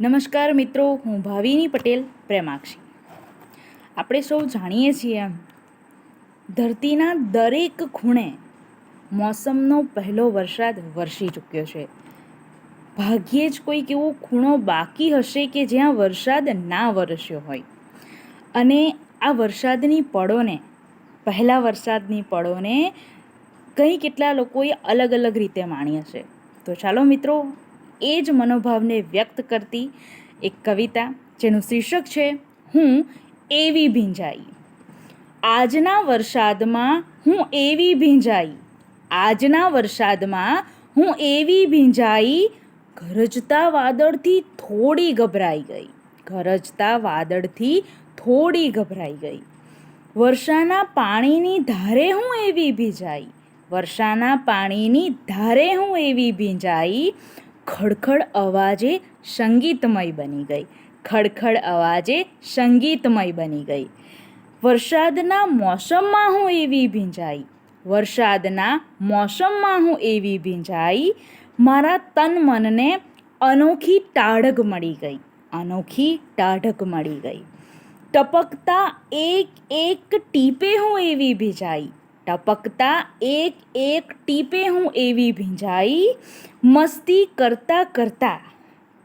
નમસ્કાર મિત્રો, હું ભાવિની પટેલ પ્રેમાક્ષી. આપણે સૌ જાણીએ છીએ એમ, ધરતીના દરેક ખૂણે મોસમનો પહેલો વરસાદ વરસી ચૂક્યો છે. ભાગ્યે જ કોઈક એવો ખૂણો બાકી હશે કે જ્યાં વરસાદ ના વરસ્યો હોય. અને આ વરસાદની પળોને, પહેલા વરસાદની પળોને કંઈ કેટલા લોકોએ અલગ અલગ રીતે માણી હશે. તો ચાલો મિત્રો એ જ મનોભાવને વ્યક્ત કરતી એક કવિતા, જેનું શીર્ષક છે, હું એવી ભીંજાઈ. આજના વરસાદમાં હું એવી ભીંજાઈ. આજના વરસાદમાં હું એવી ભીંજાઈ. ગરજતા વાદળથી થોડી ગભરાઈ ગઈ. ગરજતા વાદળથી થોડી ગભરાઈ ગઈ. વર્ષાના પાણીની ધારે હું એવી ભીંજાઈ. વર્ષાના પાણીની ધારે હું એવી ભીંજાઈ. ખડખડ અવાજે સંગીતમય બની ગઈ. ખડખડ અવાજે સંગીતમય બની ગઈ. વરસાદના મોસમમાં હું એવી ભીંજાઈ. વરસાદના મોસમમાં હું એવી ભીંજાઈ. મારા તન મનને અનોખી ટાઢક મળી ગઈ. અનોખી ટાઢક મળી ગઈ. ટપકતા એક એક ટીપે હું એવી ભીંજાઈ. ટપકતા એક એક ટીપે હું એવી ભીંજાઈ, મસ્તી કરતાં કરતાં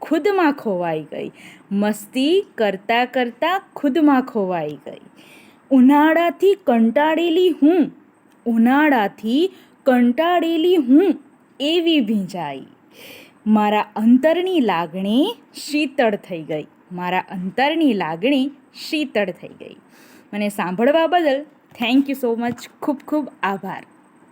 ખુદમાં ખોવાઈ ગઈ. મસ્તી કરતાં કરતાં ખુદમાં ખોવાઈ ગઈ. ઉનાળાથી કંટાળેલી હું, ઉનાળાથી કંટાળેલી હું એવી ભીંજાઈ. મારા અંતરની લાગણી શીતળ થઈ ગઈ. મારા અંતરની લાગણી શીતળ થઈ ગઈ. મને સાંભળવા બદલ થેન્ક યુ સો મચ. ખૂબ ખૂબ આભાર.